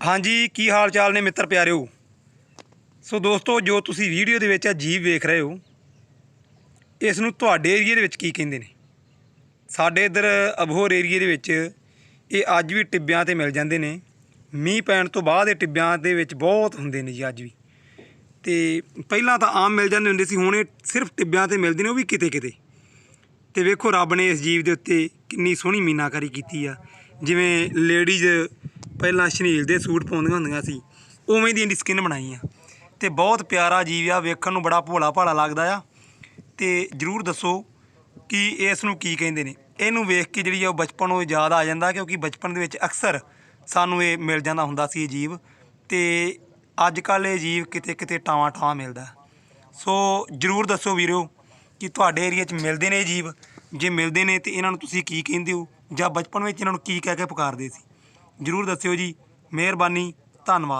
ਹਾਂਜੀ, ਕੀ ਹਾਲ ਚਾਲ ਨੇ ਮਿੱਤਰ ਪਿਆਰਿਓ? ਸੋ ਦੋਸਤੋ, ਜੋ ਤੁਸੀਂ ਵੀਡੀਓ ਦੇ ਵਿੱਚ ਆ ਜੀਵ ਵੇਖ ਰਹੇ ਹੋ ਇਸ ਨੂੰ ਤੁਹਾਡੇ ਏਰੀਏ ਦੇ ਵਿੱਚ ਕੀ ਕਹਿੰਦੇ ਨੇ? ਸਾਡੇ ਇੱਧਰ ਅਬਹੋਰ ਏਰੀਏ ਦੇ ਵਿੱਚ ਇਹ ਅੱਜ ਵੀ ਟਿੱਬਿਆਂ ਤੇ ਮਿਲ ਜਾਂਦੇ ਨੇ। ਮੀਂਹ ਪੈਣ ਤੋਂ ਬਾਅਦ ਇਹ ਟਿੱਬਿਆਂ ਦੇ ਵਿੱਚ ਬਹੁਤ ਹੁੰਦੇ ਨੇ ਜੀ ਅੱਜ ਵੀ। ਤੇ ਪਹਿਲਾਂ ਤਾਂ ਆਮ ਮਿਲ ਜਾਂਦੇ ਹੁੰਦੇ ਸੀ, ਹੁਣ ਇਹ ਸਿਰਫ ਟਿੱਬਿਆਂ ਤੇ ਮਿਲਦੇ ਨੇ, ਉਹ ਵੀ ਕਿਤੇ ਕਿਤੇ ਤੇ ਵੇਖੋ, ਰੱਬ ਨੇ ਇਸ ਜੀਵ ਦੇ ਉੱਤੇ ਕਿੰਨੀ ਸੋਹਣੀ ਮੀਨਾਕਾਰੀ ਕੀਤੀ ਆ। ਜਿਵੇਂ ਲੇਡੀਜ਼ ਪਹਿਲਾਂ ਸ਼ਨੀਲ ਦੇ ਸੂਟ ਪਾਉਂਦੀਆਂ ਹੁੰਦੀਆਂ ਸੀ। ਉਵੇਂ ਦੀ ਇਹਦੀ ਸਕਿਨ ਬਣਾਈ ਆ ਤੇ ਬਹੁਤ ਪਿਆਰਾ ਜੀਵ ਆ, ਵੇਖਣ ਨੂੰ ਬੜਾ ਭੋਲਾ ਭਾਲਾ ਲੱਗਦਾ ਆ। ਤੇ ਜਰੂਰ ਦੱਸੋ ਕਿ ਇਸ ਨੂੰ ਕੀ ਕਹਿੰਦੇ ਨੇ। ਇਹਨੂੰ ਵੇਖ ਕੇ ਜਿਹੜੀ ਆ ਉਹ ਬਚਪਨ ਉਹ ਯਾਦ ਆ ਜਾਂਦਾ, ਕਿਉਂਕਿ ਬਚਪਨ ਦੇ ਵਿੱਚ ਅਕਸਰ ਸਾਨੂੰ ਇਹ ਮਿਲ ਜਾਂਦਾ ਹੁੰਦਾ ਸੀ ਇਹ ਜੀਵ। ਤੇ ਅੱਜ ਕੱਲ ਇਹ ਜੀਵ ਕਿਤੇ ਕਿਤੇ ਟਾਵਾਂ ਟਾਵਾਂ ਮਿਲਦਾ। ਸੋ ਜਰੂਰ ਦੱਸੋ ਵੀਰੋ ਕਿ ਤੁਹਾਡੇ ਏਰੀਆ 'ਚ ਮਿਲਦੇ ਨੇ ਇਹ ਜੀਵ। ਜੇ ਮਿਲਦੇ ਨੇ ਤੇ ਇਹਨਾਂ ਨੂੰ ਤੁਸੀਂ ਕੀ ਕਹਿੰਦੇ ਹੋ? ਜਾਂ ਬਚਪਨ ਵਿੱਚ ਇਹਨਾਂ ਨੂੰ ਕੀ ਕਹਿ ਕੇ ਪੁਕਾਰਦੇ ਸੀ? ਜਰੂਰ ਦੱਸਿਓ ਜੀ। ਮਿਹਰਬਾਨੀ ਧੰਨਵਾਦ।